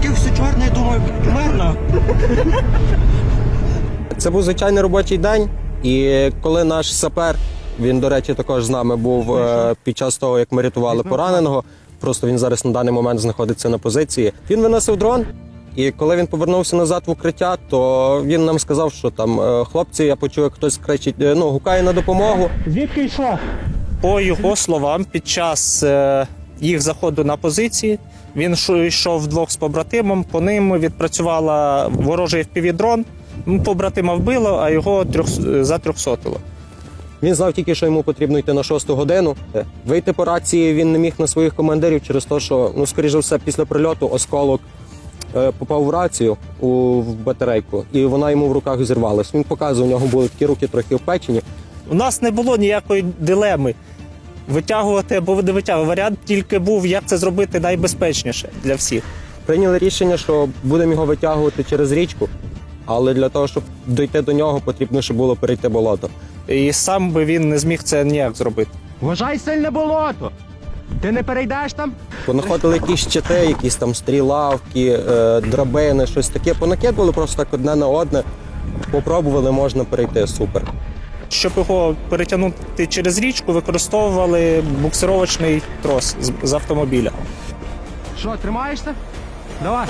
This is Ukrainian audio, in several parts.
таке все чорне, думаю, марно. Це був звичайний робочий день, і коли наш сапер, він, до речі, також з нами був е, під час того, як ми рятували пораненого. Просто він зараз на даний момент знаходиться на позиції. Він виносив дрон, і коли він повернувся назад в укриття, то він нам сказав, що там е, хлопці, я почув, як хтось кричить, е, ну гукає на допомогу. Звідки йшла? По його словам, під час їх заходу на позиції він йшов вдвох з побратимом. По ним відпрацювала ворожий впівдрон. Побратима вбило, а його трьох, затрьохсотило. Він знав тільки, що йому потрібно йти на шосту годину. Е, Вийти по рації він не міг на своїх командирів через те, що ну скоріше все, після прильоту осколок е, попав в рацію у в батарейку, і вона йому в руках зірвалась. Він показував, у нього були такі руки трохи впечені. У нас не було ніякої дилеми витягувати або не витягувати. Варіант тільки був, як це зробити найбезпечніше для всіх. Прийняли рішення, що будемо його витягувати через річку, але для того, щоб дойти до нього, потрібно ще було перейти болото. І сам би він не зміг це ніяк зробити. Вважай сильне болото. Ти не перейдеш там? Понаходили якісь щити, якісь там стрілавки, е, драбини, щось таке. Понакидували просто так одне на одне. Попробували, можна перейти. Супер. Щоб його перетягнути через річку, використовували буксировочний трос з, автомобіля. Що, тримаєшся? Давай.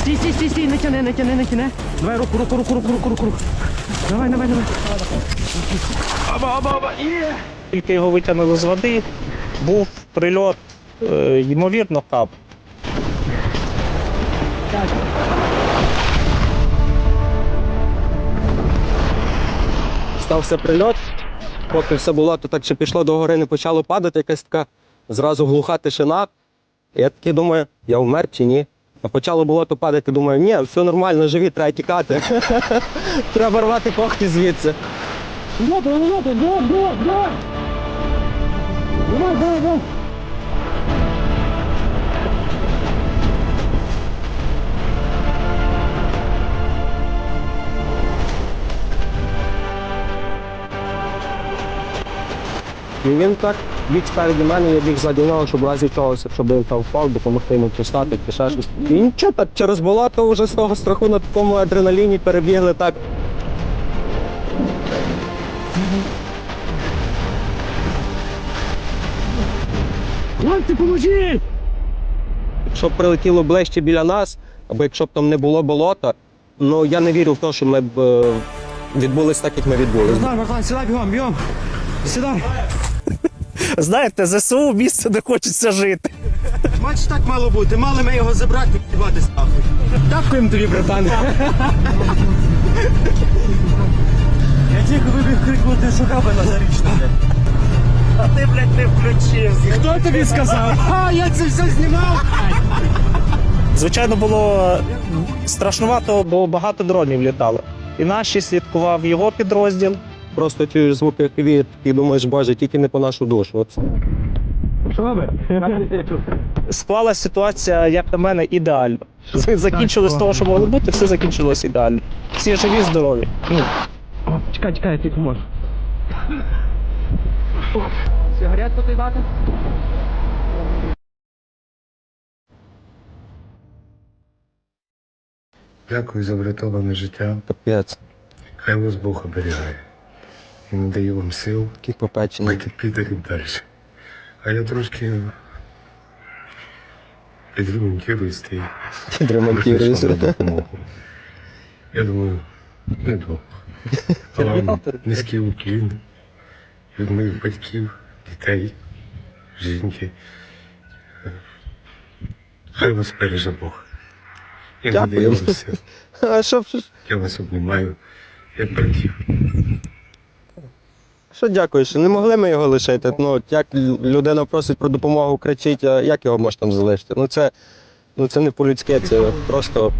Стій, стій, стій, стій, не тяни, не тяни, не тяни. Давай руку, руку, руку, руку, руку, руку. Давай, давай, давай. Аба, аба, є. Тільки його витягнули з води, був прильот, е, ймовірно, кап. Стався прильот. Поки все було, то так ще пішло до гори, не почало падати, якась така зразу глуха тишина. Я такий думаю, я вмер чи ні? А почало було то падати, думаю, ні, все нормально, живі, треба тікати. треба рвати когті звідси. І він так біг спереді мене, я біг ззаді нього, щоб в разі чогось, щоб він там впав, допомогти йому пристати, чи ще щось. І нічого так через болото вже з того страху на такому адреналіні перебігли так. Хлопці, поможіть! Якщо б прилетіло ближче біля нас, або якщо б там не було болота, ну я не вірю в те, що ми б е, відбулись так, як ми відбулись. Богдан, Богдан, сідай бігом, бігом. Сідай. Знаєте, ЗСУ місце, де хочеться жити. Бачиш, так мало бути. Мали ми його забрати і бати нахуй. Дякуємо тобі, братан. Я тільки вибіг крикнути, що хаби на зарічну. А ти, блядь, не включився. Хто тобі сказав? А, я це все знімав. Звичайно, було страшнувато, бо багато дронів літало. І наші слідкував його підрозділ. Просто чуєш звуки хвіт і думаєш, боже, тільки не по нашу душу. От. Що ви? Склалася ситуація, як на мене, ідеально. З- Закінчили з того, що могло бути, все закінчилось ідеально. Всі живі, здорові. Ну, Чекай, чекай, я тільки можу. Сигаретку ти дати? Дякую за врятоване життя. Капець, Хай вас Бог оберігає. І надає вам сил попечений. бити підерів далі. А я трошки підремонтуюсь і допомогу. Я думаю, недовго. А вам низький уклін від моїх батьків, дітей, жінки. Хай вас береже Бог. Надає Дякую. вам сил. А що, що, Я вас обнімаю, як братів. Що дякуєш? Не могли ми його лишити. Ну, як людина просить про допомогу, кричить, як його можна там залишити? Ну це, ну, це не по-людськи, це просто